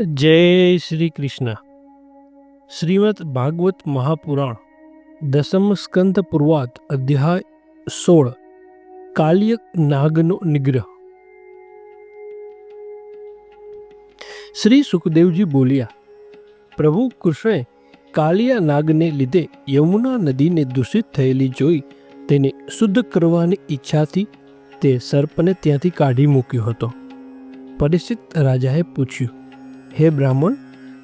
જય શ્રી કૃષ્ણ. શ્રીમદ ભાગવત મહાપુરાણ, દસમ સ્કંદ પૂર્વાત, અધ્યાય સોળ, કાલ્ય નાગનો નિગ્રહ. શ્રી સુખદેવજી બોલ્યા, પ્રભુ કૃષ્ણે કાલિયા નાગને લીધે યમુના નદીને દૂષિત થયેલી જોઈ તેને શુદ્ધ કરવાની ઈચ્છાથી તે સર્પને ત્યાંથી કાઢી મૂક્યો હતો. પરિચિત રાજાએ પૂછ્યું હે બ્રાહ્મણ,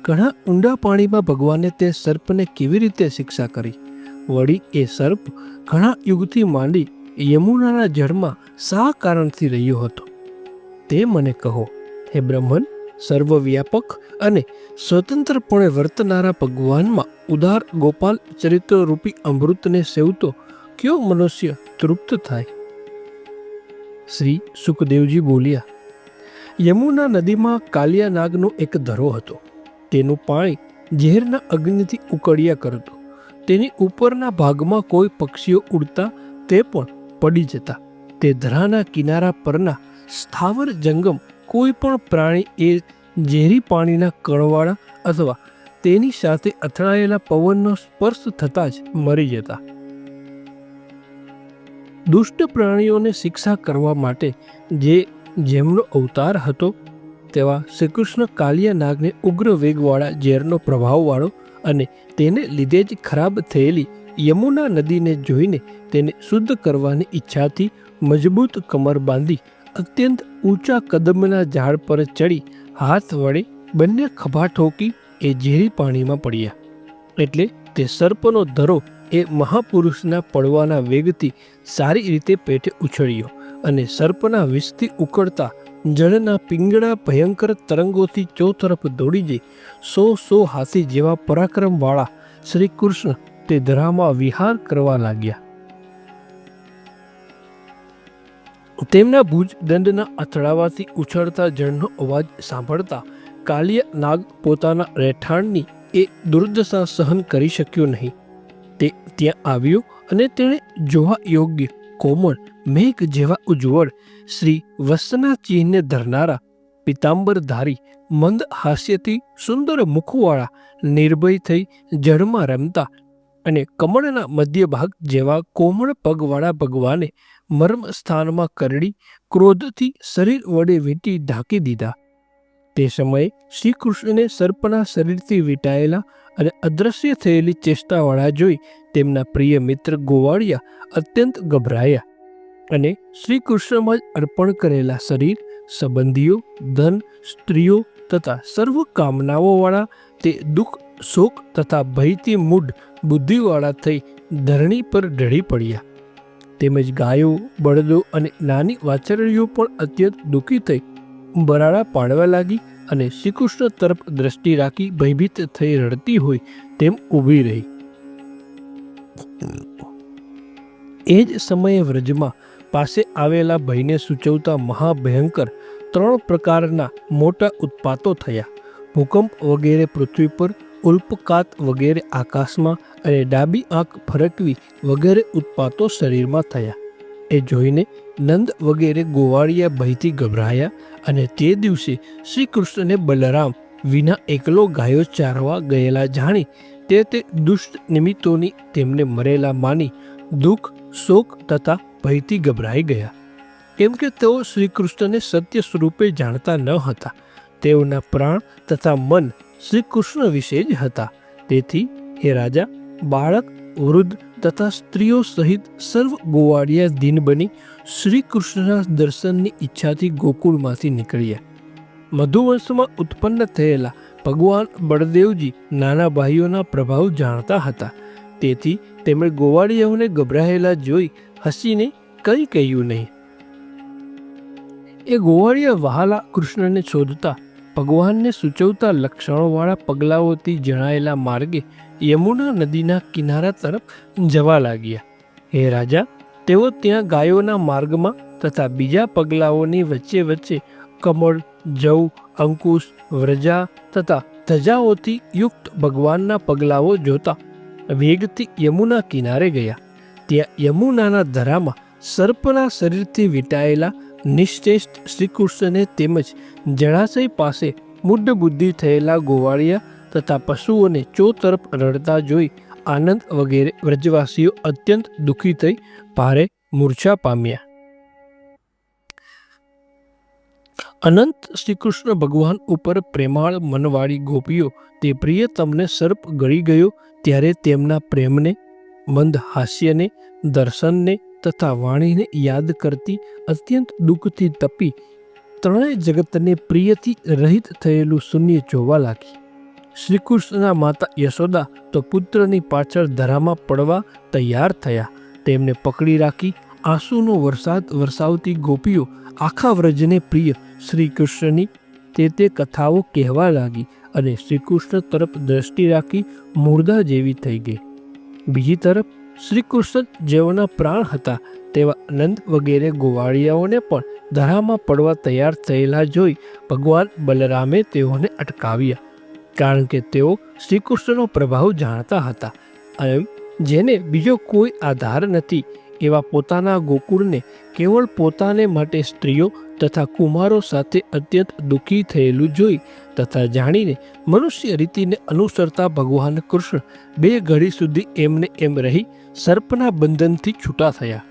ઘણા ઊંડા પાણીમાં ભગવાને તે સર્પને કેવી રીતે શિક્ષા કરી? વળી એ સર્પ ઘણા યુગથી માંડી યમુનાના જળમાં શા કારણથી રહ્યો હતો? તે મને કહો, હે બ્રહ્મન સર્વવ્યાપક અને સ્વતંત્રપણે વર્તનારા ભગવાનમાં ઉદાર ગોપાલ ચરિત્રરૂપી અમૃતને સેવતો કયો મનુષ્ય તૃપ્ત થાય? શ્રી સુખદેવજી બોલ્યા યમુના નદીમાં કાલિયા નાગનો એક ધરો હતો. તેનું પાણી ઝેરના અગ્નિથી ઉકળ્યા કરતું. તેની ઉપરના ભાગમાં કોઈ પક્ષીઓ ઉડતા તે પણ પડી જતા. તે ધરાના કિનારા પરના સ્થાવર જંગમ કોઈ પણ પ્રાણી એ ઝેરી પાણીના કણવાળા અથવા તેની સાથે અથડાયેલા પવનનો સ્પર્શ થતાં જ મરી જતા. દુષ્ટ પ્રાણીઓને શિક્ષા કરવા માટે જે જેમનો અવતાર હતો તેવા શ્રીકૃષ્ણ કાલિયા નાગને ઉગ્ર વેગવાળા ઝેરનો પ્રભાવવાળો અને તેને લીધે જ ખરાબ થયેલી યમુના નદીને જોઈને તેને શુદ્ધ કરવાની ઈચ્છાથી મજબૂત કમર બાંધી અત્યંત ઊંચા કદમના ઝાડ પર ચડી હાથ વડે બંને ખભા ઠોકી એ ઝેરી પાણીમાં પડ્યા. એટલે તે સર્પનો ધરો એ મહાપુરુષના પડવાના વેગથી સારી રીતે પેટે ઉછળ્યો. અને સર્પના વિષથી ઉકળતા જળના પિંગળા ભયંકર તરંગોથી ચોતરફ દોડી જઈ સો સો હાથી જેવા પરાક્રમવાળા શ્રી કૃષ્ણ તે ધરામાં વિહાર કરવા લાગ્યા. તેમના ભુજ દંડના અથડાવાથી ઉછળતા જળનો અવાજ સાંભળતા કાલિયા નાગ પોતાના રહેઠાણની એ દુર્દશા સહન કરી શક્યો નહીં. તે ત્યાં આવ્યો અને તેણે જોવા યોગ્ય કોમળ, મેઘ જેવા ઉજ્જવળ, શ્રી વસ્તના ચિહ્ને ધરનારા, પિતાંબરધારી, મંદ હાસ્યથી સુંદર મુખવાળા, નિર્ભય થઈ જળમાં રમતા અને કમળના મધ્ય ભાગ જેવા કોમળ પગવાળા ભગવાને મર્મ સ્થાનમાં કરડી ક્રોધથી શરીર વડે વીંટી ઢાંકી દીધા. તે સમયે શ્રી કૃષ્ણને સર્પના શરીરથી વીંટાયેલા અને અદ્રશ્ય થયેલી ચેષ્ટાવાળા જોઈ તેમના પ્રિય મિત્ર ગોવાળિયા અત્યંત ગભરાયા અને શ્રી કૃષ્ણમાં જ અર્પણ કરેલા શરીર, સંબંધીઓ, ધન, સ્ત્રીઓ તથા સર્વ કામનાઓવાળા તે દુઃખ, શોક તથા ભયથી મૂઢ બુદ્ધિવાળા થઈ ધરણી પર ઢળી પડ્યા. તેમજ ગાયો, બળદો અને નાની વાછરડીઓ પણ અત્યંત દુઃખી થઈ બરાડા પાડવા લાગી અને શ્રીકૃષ્ણ તરફ દ્રષ્ટિ રાખી ભયભીત થઈ રડતી હોય તેમ ઊભી રહી. એ જ સમયે વ્રજમાં પાસે આવેલા ભયને સૂચવતા મહાભયંકર ત્રણ પ્રકારના મોટા ઉત્પાતો થયા. ભૂકંપ વગેરે પૃથ્વી પર, ઉલ્પકાત વગેરે આકાશમાં અને ડાબી આંખ ફરકવી વગેરે ઉત્પાતો શરીરમાં થયા. એ જોઈને નંદ વગેરે ગોવાળિયા ભયથી ગભરાયા અને તે દિવસે શ્રી કૃષ્ણને બલરામ વિના એકલો ગાયો ચારવા ગયેલા જાણી તે તે દુષ્ટ નિમિત્તોની તેમને મરેલા માની દુઃખ, શોક તથા ભયથી ગભરાઈ ગયા. કેમ કે તેઓ શ્રી કૃષ્ણને સત્ય સ્વરૂપે જાણતા ન હતા. તેઓના પ્રાણ તથા મન શ્રી કૃષ્ણ વિશે જ હતા. તેથી હે રાજા બાળક વૃદ્ધ તથા સ્ત્રીઓ સહિત સર્વ ગોવાળિયા દિન બની શ્રી કૃષ્ણના દર્શનની ઈચ્છાથી ગોકુળમાંથી નીકળ્યા. મધુવંશમાં ઉત્પન્ન થયેલા ભગવાન બળદેવજી નાના ભાઈઓના પ્રભાવ જાણતા હતા. તેથી તેમણે ગોવાળિયાઓને ગભરાયેલા જોઈ હસીને કંઈ કહ્યું નહીં. એ ગોવાળિયા વહાલા કૃષ્ણને શોધતા ભગવાનને સૂચવતા લક્ષણોવાળા પગલાઓથી જણાયેલા માર્ગે યમુના નદીના કિનારા તરફ જવા લાગ્યા. હે રાજા, તેઓ ત્યાં ગાયોના માર્ગમાં તથા બીજા પગલાઓની વચ્ચે વચ્ચે કમળ, જવ, અંકુશ, વ્રજા તથા ધજાઓથી યુક્ત ભગવાનના પગલાઓ જોતા વેગથી યમુના કિનારે ગયા. ત્યાં યમુનાના ધરામાં સર્પના શરીરથી વીંટાયેલા નિશ્ચેષ્ટ શ્રીકૃષ્ણને તેમજ જળાશય પાસે મુદ્ધ બુદ્ધિ થયેલા ગોવાળિયા તથા પશુઓને ચો તરફ રડતા જોઈ આનંદ વગેરે વ્રજવાસીઓ અત્યંત દુઃખી થઈ ભારે મૂર્છા પામ્યા. અનંત શ્રીકૃષ્ણ ભગવાન ઉપર પ્રેમાળ મનવાળી ગોપીઓ તે પ્રિય તમને સર્પ ગળી ગયો ત્યારે તેમના પ્રેમને, મંદ હાસ્યને, દર્શનને તથા વાણીને યાદ કરતી, અત્યંત દુઃખથી તપી, ત્રણેય જગતને પ્રિયથી રહિત થયેલું શૂન્ય જોવા લાગી. શ્રીકૃષ્ણના માતા યશોદા તો પુત્રની પાછળ ધરામાં પડવા તૈયાર થયા. તેમને પકડી રાખી આંસુનો વરસાદ વરસાવતી ગોપીઓ આખા વ્રજને પ્રિય શ્રીકૃષ્ણની તે તે કથાઓ કહેવા લાગી અને શ્રીકૃષ્ણ તરફ દ્રષ્ટિ રાખી મૂર્ધા જેવી થઈ ગઈ. બીજી તરફ શ્રી કૃષ્ણ જેઓના પ્રાણ હતા તેવા અનંત વગેરે ગોવાળિયાઓને પણ ધરામાં પડવા તૈયાર થયેલા જોઈ ભગવાન બલરામે તેઓને અટકાવ્યા. કારણ કે તેઓ શ્રી કૃષ્ણનો પ્રભાવ જાણતા હતા. અને જેને બીજો કોઈ આધાર નથી. એવા પોતાના ગોકુળને કેવળ પોતાને માટે સ્ત્રીઓ તથા કુમારો સાથે અત્યંત દુઃખી થયેલું જોઈ તથા જાણીને મનુષ્ય રીતિને અનુસરતા ભગવાન કૃષ્ણ બે ઘડી સુધી એમને એમ રહી સર્પના બંધનથી છૂટા થયા.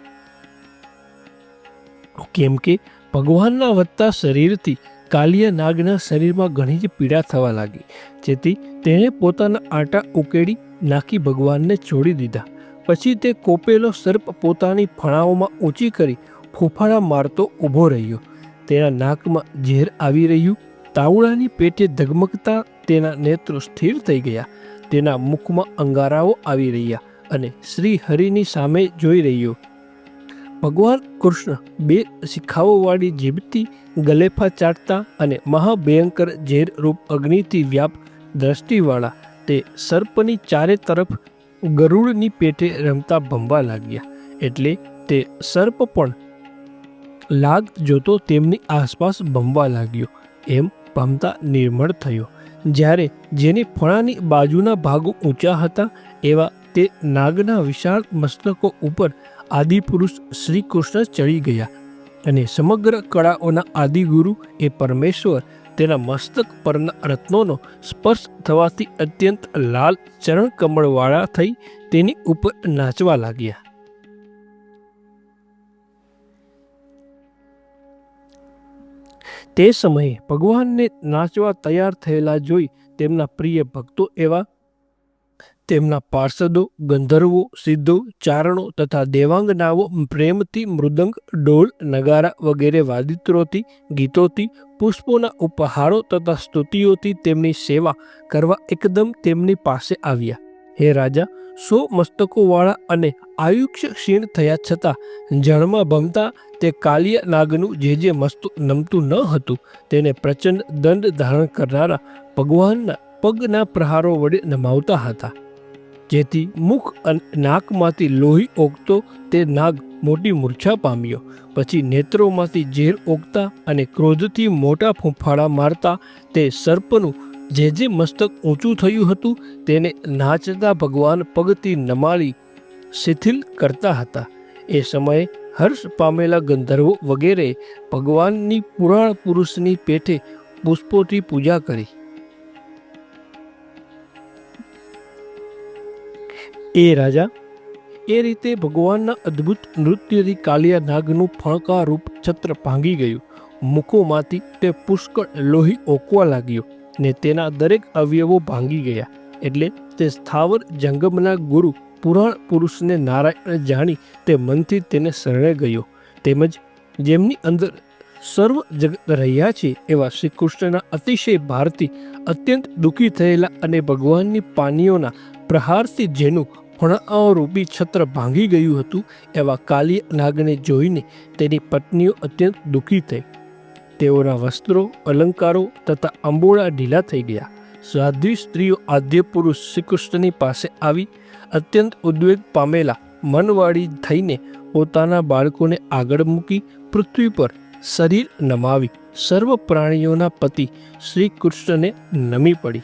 કેમ કે ભગવાનના વધતા શરીરથી કાલિયા નાગના શરીરમાં ઘણી જ પીડા થવા લાગી, જેથી તેણે પોતાના આટા ઉકેડી નાખી ભગવાનને છોડી દીધા. પછી તે કોપેલો સર્પ પોતાની ફણાઓમાં ઊંચી કરી ફૂફાડા મારતો ઊભો રહ્યો. તેના નાકમાં ઝેર આવી રહ્યું. તાવડાની પેટે ધગમગતા તેના નેત્રો સ્થિર થઈ ગયા. તેના મુખમાં અંગારાઓ આવી રહ્યા અને શ્રી હરિની સામે જોઈ રહ્યો. ભગવાન કૃષ્ણ બે શિખાઓવાળી જીભથી ગલેફા ચાટતા અને મહાભયંકર ઝેર રૂપ અગ્નિથી વ્યાપ દ્રષ્ટિવાળા. તે સર્પની ચારે તરફ ગરુડની પેટે રમતા ભમવા લાગ્યા, એટલે તે સર્પ પણ લાગ જોતો તેમની આસપાસ ભમવા લાગ્યો. એમ ભમતા નિર્મળ થયો. જ્યારે જેની ફળાની બાજુના ભાગો ઊંચા હતા, એવા તે નાગના વિશાળ મસ્તકો ઉપર આદિપુરુષ શ્રી કૃષ્ણ ચડી ગયા અને સમગ્ર કળાઓના આદિગુરુ એ પરમેશ્વર તેના મસ્તક પરના રત્નોનો સ્પર્શ થવાથી અત્યંત લાલ ચરણ કમળવાળા થઈ તેની ઉપર નાચવા લાગ્યા. તે સમયે ભગવાનને નાચવા તૈયાર થયેલા જોઈ તેમના પ્રિય ભક્તો એવા તેમના પાર્ષદો, ગંધર્વો, સિદ્ધો, ચારણો તથા દેવાંગનાઓ પ્રેમથી મૃદંગ ડોલ નગારા વગેરે વાદિત્રોથી, ગીતોથી, પુષ્પોના ઉપહારો તથા સ્તુતિઓથી તેમની સેવા કરવા એકદમ તેમની પાસે આવ્યા. હે રાજા, સો મસ્તકોવાળા અને આયુષ્ય ક્ષીણ થયા છતાં જળમાં ભમતા તે કાલિયા નાગનું જે જે મસ્તુ નમતું ન હતું તેને પ્રચંડ દંડ ધારણ કરનારા ભગવાનના પગના પ્રહારો વડે નમાવતા હતા. જેથી મુખ અને નાકમાંથી લોહી ઓગતો તે નાગ મોટી મૂર્છા પામ્યો. પછી નેત્રોમાંથી ઝેર ઓગતા અને ક્રોધથી મોટા ફૂંફાળા મારતા તે સર્પનું જે જે મસ્તક ઊંચું થયું હતું તેને નાચતા ભગવાન પગથી નમાળી શિથિલ કરતા હતા. એ સમયે હર્ષ પામેલા ગંધર્વો વગેરે ભગવાનની પુરાણ પુરુષની પેઠે પુષ્પોથી પૂજા કરી. એ રાજા, એ રીતે ભગવાનના અદ્ભુત નૃત્યથી કાલિયા નાગનું ફણકા રૂપ છત્ર ભાંગી ગયું. મુખોમાંથી તે પુષ્કળ લોહી ઓકવા લાગ્યો ને તેના દરેક અવયવો ભાંગી ગયા. એટલે તે સ્થાવર જંગમના ગુરુ પુરાણ પુરુષને નારાયણ જાણી તે મનથી તેને શરણે ગયો. તેમજ જેમની અંદર સર્વ જગત રહ્યા છે એવા શ્રી કૃષ્ણના અતિશય ભારતી અત્યંત દુઃખી થયેલા અને ભગવાનની પાનીઓના પ્રહારથી જેનું ફણાઓ રૂપી છત્ર ભાંગી ગયું હતું એવા કાલી નાગને જોઈને તેની પત્નીઓ અત્યંત દુઃખી થઈ. તેઓના વસ્ત્રો, અલંકારો તથા અંબોળા ઢીલા થઈ ગયા. સાધ્વી સ્ત્રીઓ આદ્ય પુરુષ શ્રીકૃષ્ણની પાસે આવી, અત્યંત ઉદ્વેગ પામેલા મનવાળી થઈને પોતાના બાળકોને આગળ મૂકી પૃથ્વી પર શરીર નમાવી સર્વ પ્રાણીઓના પતિ શ્રી કૃષ્ણને નમી પડી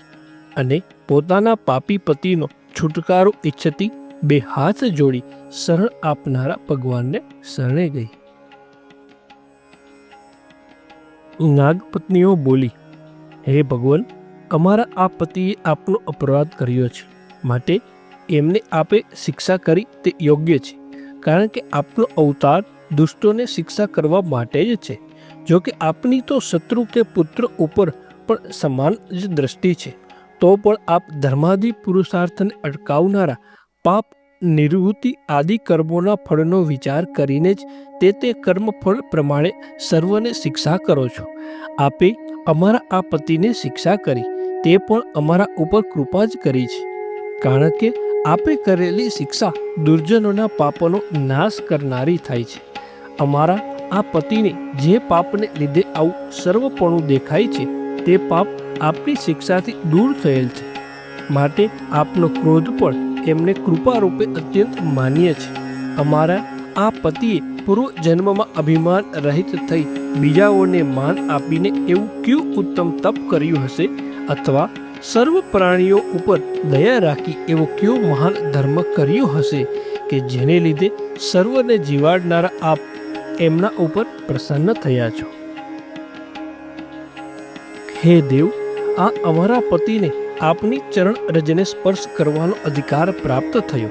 અને પોતાના પાપી પતિનો છુટકારો ઈચ્છતી બે હાથ જોડી શરણ આપનારા ભગવાનને શરણે ગઈ. નાગપત્નીઓ બોલી, હે ભગવાન, અમારા આ પતિએ આપનો અપરાધ કર્યો છે. માટે એમને આપે શિક્ષા કરી તે યોગ્ય છે. કારણ કે આપનો અવતાર દુષ્ટોને શિક્ષા કરવા માટે જ છે. જો કે આપની તો શત્રુ કે પુત્ર ઉપર પણ સમાન જ દ્રષ્ટિ છે. તો પણ આપ ધર્માદિ પુરુષાર્થને અટકાવનારા પાપ નિવૃત્તિ આદિ કર્મોના ફળનો વિચાર કરીને જ તે તે કર્મફળ પ્રમાણે સર્વને શિક્ષા કરો છો. આપે અમારા આ પતિને શિક્ષા કરી, તે પણ અમારા ઉપર કૃપા જ કરી છે. કારણ કે આપે કરેલી શિક્ષા દુર્જનોના પાપોનો નાશ કરનારી થાય છે. અમારા આ પતિને જે પાપને લીધે આવું સર્વપણું દેખાય છે, તે પાપ આપની શિક્ષાથી દૂર થયેલ છે. માટે આપનો ક્રોધ પણ એમને કૃપારૂપે અત્યંત માન્ય છે. અમારા આ પતિએ પૂર્વ જન્મમાં અભિમાન રહિત થઈ બીજાઓને માન આપીને એવું કયું ઉત્તમ તપ કર્યું હશે? અથવા સર્વ પ્રાણીઓ ઉપર દયા રાખી એવો કયો મહાન ધર્મ કર્યો હશે કે જેને લીધે સર્વને જીવાડનારા આપ એમના ઉપર પ્રસન્ન થયા છો? હે દેવ આ અમારા પતિને આપની ચરણ રજને સ્પર્શ કરવાનો અધિકાર પ્રાપ્ત થયો.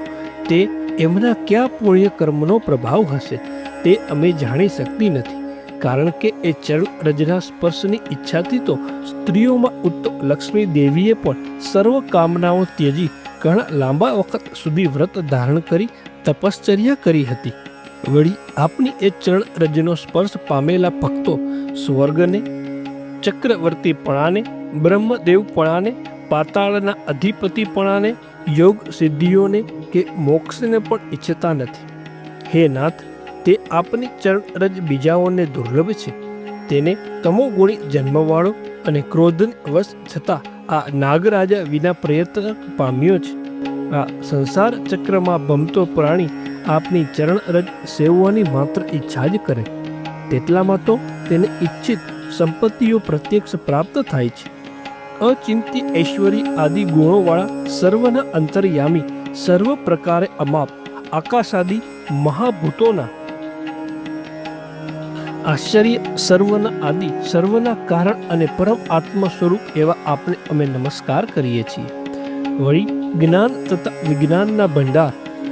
તે એમના કયા પુણ્ય કર્મનો પ્રભાવ હશે તે અમે જાણી શકતી નથી. કારણ કે એ ચરણ રજના સ્પર્શની ઈચ્છાથી તો સ્ત્રીઓમાં ઉત્તમ લક્ષ્મી દેવીએ પણ સર્વ કામનાઓ ત્યજી ઘણા લાંબા વખત સુધી વ્રત ધારણ કરી તપશ્ચર્યા કરી હતી. વળી આપની એ ચરણ રજનો સ્પર્શ પામેલા ભક્તો સ્વર્ગને, ચક્રવર્તીપણાને બ્રહ્મદેવપણાને, પાતાળના અધિપતિપણાને, યોગ સિદ્ધિઓને કે મોક્ષને પણ ઈચ્છતા નથી. હે નાથ, તે આપની ચરણરજ બીજાઓને દુર્લભ છે. તેને તમોગુણી જન્મવાળો અને ક્રોધન વશ છતાં આ નાગરાજા વિના પ્રયત્ન પામ્યો છે. આ સંસાર ચક્રમાં ભમતો પ્રાણી આપની ચરણરજ સેવવાની માત્ર ઈચ્છા જ કરે. તેટલામાં તો તેને ઈચ્છિત સંપત્તિઓ પ્રત્યક્ષ પ્રાપ્ત થાય છે. અચિંત્ય ઐશ્વર્ય આદિ ગુણોવાળા સર્વના અંતર્યામી, સર્વ પ્રકારે અમાપ, આકાશાદી મહાભૂતોના. આશ્ચર્ય સર્વના આદિ, સર્વના કારણ અને પરમ આત્મા સ્વરૂપ એવા આપણે અમે નમસ્કાર કરીએ છીએ. વળી જ્ઞાન તથા વિજ્ઞાનના ભંડાર,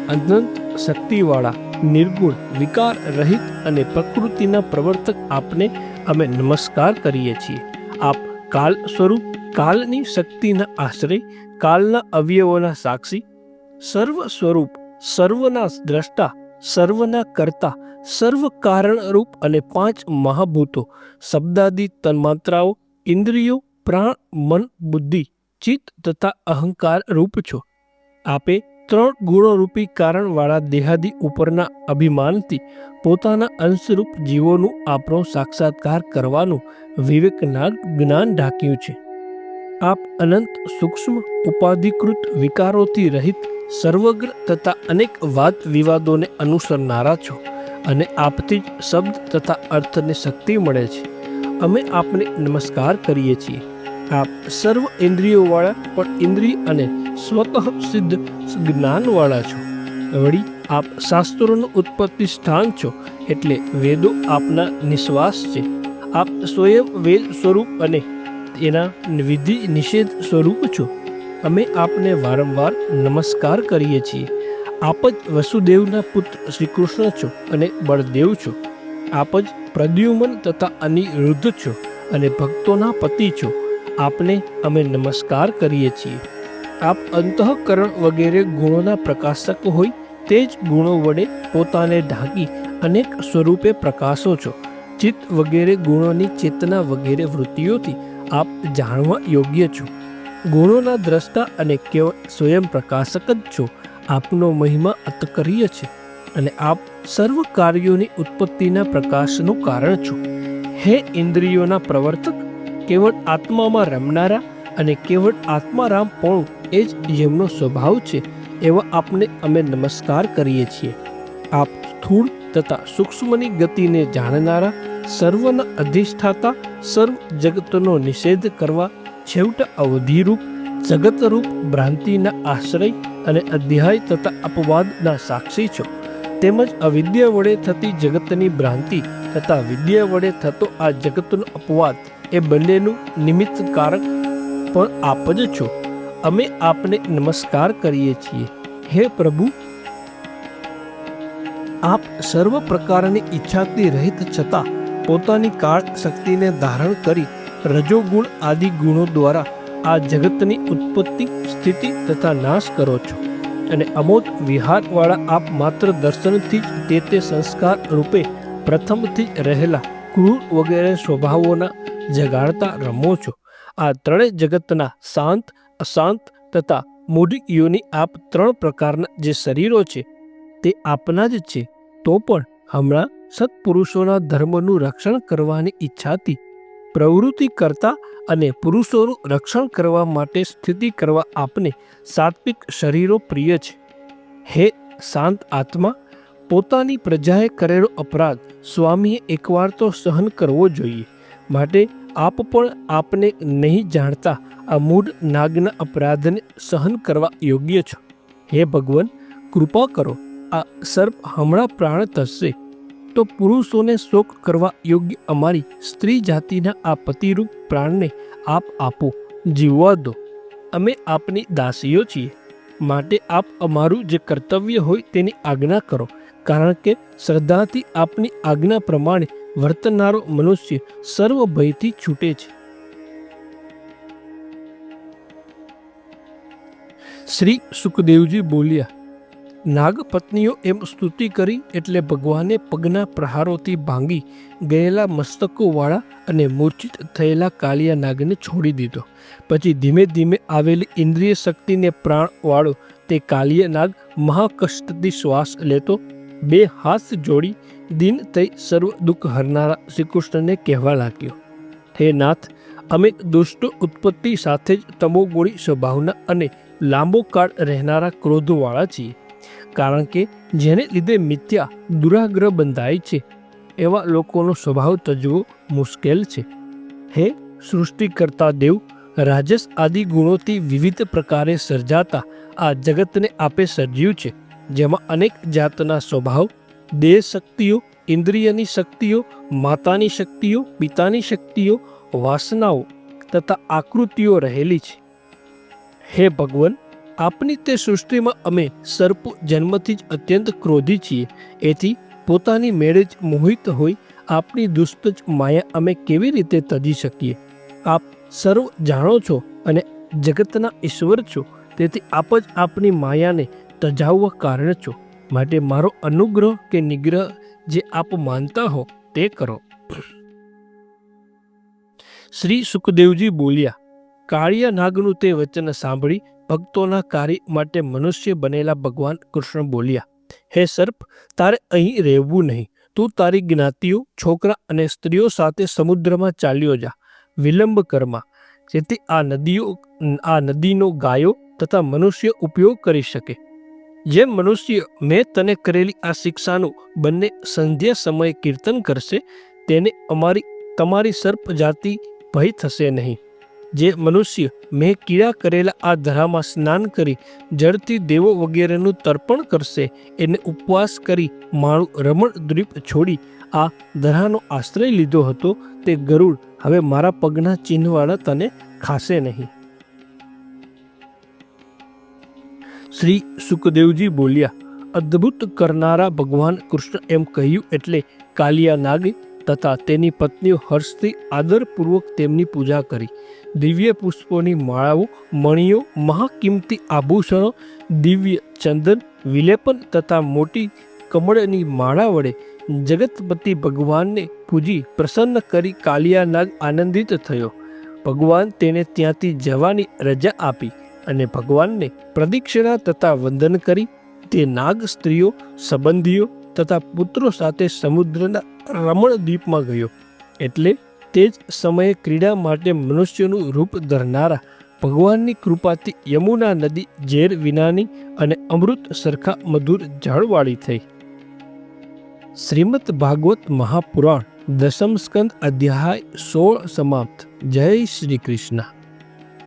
અનંત શક્તિવાળા, નિર્ગુણ, વિકાર રહિત અને પ્રકૃતિના પ્રવર્તક આપને અમે નમસ્કાર કરીએ છીએ. આપ કાલ સ્વરૂપ કાલની શક્તિના આશરે, કાલના અવયવોના સાક્ષી, સર્વ સ્વરૂપ, સર્વના દ્રષ્ટા, સર્વના કરતા, સર્વ કારણરૂપ અને પાંચ મહાભૂતો, શબ્દાદિ તન્માત્રાઓ, ઇન્દ્રિયો, પ્રાણ, મન, બુદ્ધિ, ચિત્ત તથા અહંકાર રૂપ છો. આપે ત્રણ ગુણોરૂપી કારણવાળા દેહાદિ ઉપરના અભિમાનથી પોતાના અંશરૂપ જીવોનું આપણો સાક્ષાત્કાર કરવાનું વિવેકના જ્ઞાન ઢાંક્યું છે. આપ અનંત સૂક્ષ્મ ઉપાધિકૃત વિકારોથી રહિત સર્વગ્ર તથા અનેક વાદ વિવાદોને અનુસરનારા છો અને આપથી જ શબ્દ તથા અર્થને શક્તિ મળે છે. અમે આપને નમસ્કાર કરીએ છીએ. આપ સર્વ ઇન્દ્રિયોવાળા પણ ઇન્દ્રિય અને સ્વતઃ સિદ્ધ જ્ઞાનવાળા છો. વળી આપ શાસ્ત્રોનું ઉત્પત્તિ સ્થાન છો એટલે વેદો આપના નિશ્વાસ છે. આપ સ્વયં વેદ સ્વરૂપ અને એના વિધિ નિષેધ સ્વરૂપ છો. અમે આપને વારંવાર નમસ્કાર કરીએ છીએ. આપ જ વસુદેવના પુત્ર શ્રી કૃષ્ણ છો અને બળદેવ છો. આપ જ પ્રદ્યુમન તથા અનિરુદ્ધ છો અને ભક્તોના પતિ છો. આપને અમે નમસ્કાર કરીએ છીએ. આપ અંતઃકરણ વગેરે ગુણોના પ્રકાશક હોય તે જ ગુણો વડે પોતાને ઢાંકી અનેક સ્વરૂપે પ્રકાશો છો. ચિત્ત વગેરે ગુણોની ચેતના વગેરે વૃત્તિઓથી આપ જાણવા યોગ્ય છો. ગુણોના દ્રષ્ટા અને કેવળ સ્વયં પ્રકાશક જ છો. આપનો મહિમા અતકરીય છે અને આપ સર્વ કાર્યોની ઉત્પત્તિના પ્રકાશનું કારણ છો. હે ઇન્દ્રિયોના પ્રવર્તક, કેવળ આત્મામાં રમનારા અને કેવળ આત્મારામ પણ એ જ જેમનો સ્વભાવ છે, એવા આપને અમે નમસ્કાર કરીએ છીએ. આપ સ્થૂળ તથા સૂક્ષ્મની ગતિને જાણનારા સર્વના અધિષ્ઠાતા, સર્વ જગતનો નિષેધ કરવા છેવટા અવધિરૂપ, જગતરૂપ ભ્રાંતિના આશ્રય અને અધ્યાય તથા અપવાદના સાક્ષી છો. તેમજ અવિદ્યા વડે થતી જગતની ભ્રાંતિ તથા વિદ્યા વડે થતો આ જગતનો અપવાદ એ બંનેનું નિમિત્તકારક પણ આપ જ છો. અમે આપને નમસ્કાર કરીએ છીએ. હે પ્રભુ! આપ સર્વ પ્રકારની ઈચ્છાથી રહિત છતાં પોતાની કાળ શક્તિને ધારણ કરી રજોગુણ આદિ ગુણો દ્વારા આ જગતની ઉત્પત્તિ, સ્થિતિ તથા નાશ કરો છો. અને અમોદ વિહારવાળા આપ માત્ર દર્શનથી જ તે તે સંસ્કાર રૂપે પ્રથમથી રહેલા ક્રૂર વગેરે સ્વભાવોના જગાડતા રમો છો. આ ત્રણેય જગતના શાંત, અશાંત તથા મૂઢ યોની આપ ત્રણ પ્રકારના જે શરીરો છે તે આપના જ છે, તો પણ હમણાં સત્પુરુષોના ધર્મનું રક્ષણ કરવાની ઈચ્છાથી પ્રવૃત્તિ કરતા અને પુરુષોનું રક્ષણ કરવા માટે સ્થિતિ કરવા આપને સાત્વિક શરીરો પ્રિય છે. હે શાંત આત્મા, પોતાની પ્રજાએ કરેલો અપરાધ સ્વામીએ એકવાર તો સહન કરવો જોઈએ. માટે આપ પણ આપને નહીં જાણતા આ મૂઢ નાગના અપરાધને સહન કરવા યોગ્ય છો. હે ભગવાન, કૃપા કરો. આ સર્પ હમણાં પ્રાણ થશે તો પુરુષોને શોક કરવા યોગ્ય અમારી સ્ત્રી જાતિના આ પતિરૂપ પ્રાણને આપ આપો, જીવવા દો. અમે આપની દાસીઓ છીએ. માટે આપ અમારું જે કર્તવ્ય હોય તેની આજ્ઞા કરો. કારણ કે શ્રદ્ધાથી આપની આજ્ઞા પ્રમાણે વર્તનારો મનુષ્ય સર્વ ભયથી છૂટે છે. શ્રી સુખદેવજી બોલ્યા નાગપત્નીઓ એમ સ્તુતિ કરી એટલે ભગવાને પગના પ્રહારોથી ભાંગી ગયેલા મસ્તકોવાળા અને મૂર્છિત થયેલા કાલિયા નાગને છોડી દીધો. પછી ધીમે ધીમે આવેલી ઇન્દ્રિય શક્તિને પ્રાણવાળો તે કાલિયા નાગ મહાકષ્ટથી શ્વાસ લેતો બે હાથ જોડી દિન થઈ સર્વ દુઃખ હરનારા શ્રીકૃષ્ણને કહેવા લાગ્યો, હે નાથ, અમે દુષ્ટ ઉત્પત્તિ સાથે જ તમોગોળી સ્વભાવના અને લાંબો કાળ રહેનારા ક્રોધવાળા છીએ. કારણ કે જેને લીધે મિથ્યા દુરાગ્રહ બંધાય છે, એવા લોકોનો સ્વભાવ તજવો મુશ્કેલ છે. હે, સૃષ્ટિકર્તા દેવ, રાજસ આદિ ગુણોથી વિવિધ પ્રકારે સર્જાતા, આ જગતને આપે સર્જ્યું છે, જેમાં અનેક જાતના સ્વભાવ દેહ શક્તિઓ ઇન્દ્રિયની શક્તિઓ, માતાની શક્તિઓ, પિતાની શક્તિઓ, વાસનાઓ તથા આકૃતિઓ રહેલી છે. હે ભગવાન આપની તે સૃષ્ટિમાં અમે સર્પ જન્મથી જ અત્યંત ક્રોધી છીએ. એથી પોતાની મેળે જ મોહિત હોય આપની દુષ્ટ જ માયા અમે કેવી રીતે તજી શકીએ? આપ સર્વ જાણો છો અને જગતના ઈશ્વર છો. તેથી આપ જ આપની માયાને તજાવવા કારણ છો. માટે મારો અનુગ્રહ કે નિગ્રહ જે આપ માનતા હો તે કરો. શ્રી સુખદેવજી બોલ્યા કાળિયા નાગનું તે વચન સાંભળી ભક્તોના કાર્ય માટે મનુષ્ય બનેલા ભગવાન કૃષ્ણ બોલ્યા, હે સર્પ, તારે અહીં રહેવું નહીં. તું તારી જ્ઞાતિઓ, છોકરા અને સ્ત્રીઓ સાથે સમુદ્રમાં ચાલ્યો જા. વિલંબ કરમાં જેથી આ નદીઓ, આ નદીનો ગાયો તથા મનુષ્ય ઉપયોગ કરી શકે. જેમ મનુષ્ય મેં તને કરેલી આ શિક્ષાનું બંને સંધ્યા સમયે કીર્તન કરશે, તેને અમારી, તમારી સર્પ જાતિ ભય થશે નહીં. જે મનુષ્ય મેં કીડા કરેલા આ ધરામાં સ્નાન કરી જળથી દેવો વગેરેનું તર્પણ કરશે, એને ઉપવાસ કરી મારું રમણ દ્વીપ છોડી આ ધરાનો આશ્રય લીધો હતો તે ગરુડ હવે મારા પગના ચિહ્નવાળા તને ખાશે નહીં. શ્રી સુખદેવજી બોલ્યા, અદ્ભુત કરનારા ભગવાન કૃષ્ણ એમ કહ્યું એટલે કાલિયા નાગ તથા તેની પત્નીઓ હર્ષથી આદરપૂર્વક તેમની પૂજા કરી. દિવ્ય પુષ્પોની માળાઓ, મણીઓ, મહાકિંમતી આભૂષણો, દિવ્ય ચંદન, વિલેપન તથા મોટી કમળની માળા વડે જગતપતિ ભગવાનને પૂજી પ્રસન્ન કરી કાલિયાનાગ આનંદિત થયો. ભગવાન તેને ત્યાંથી જવાની રજા આપી અને ભગવાનને પ્રદક્ષિણા તથા વંદન કરી. તે નાગ સ્ત્રીઓ, સંબંધીઓ તથા પુત્રો સાથે સમુદ્રના રમણ દ્વીપમાં ગયો. એટલે તે જ સમયે ક્રીડા માટે મનુષ્યનું રૂપ ધરનારા ભગવાનની કૃપાથી યમુના નદી ઝેર વિનાની અને અમૃત સરખા મધુર ઝાડવાળી થઈ. શ્રીમદ ભાગવત મહાપુરાણ દસમ સ્કંદ અધ્યાય સોળ સમાપ્ત. જય શ્રી કૃષ્ણ.